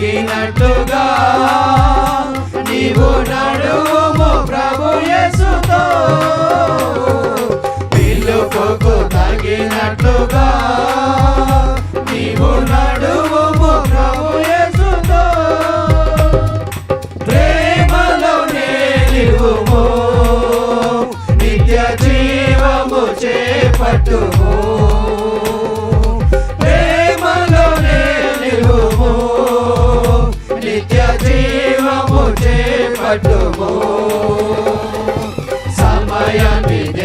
తగినట్టుగా I Miami.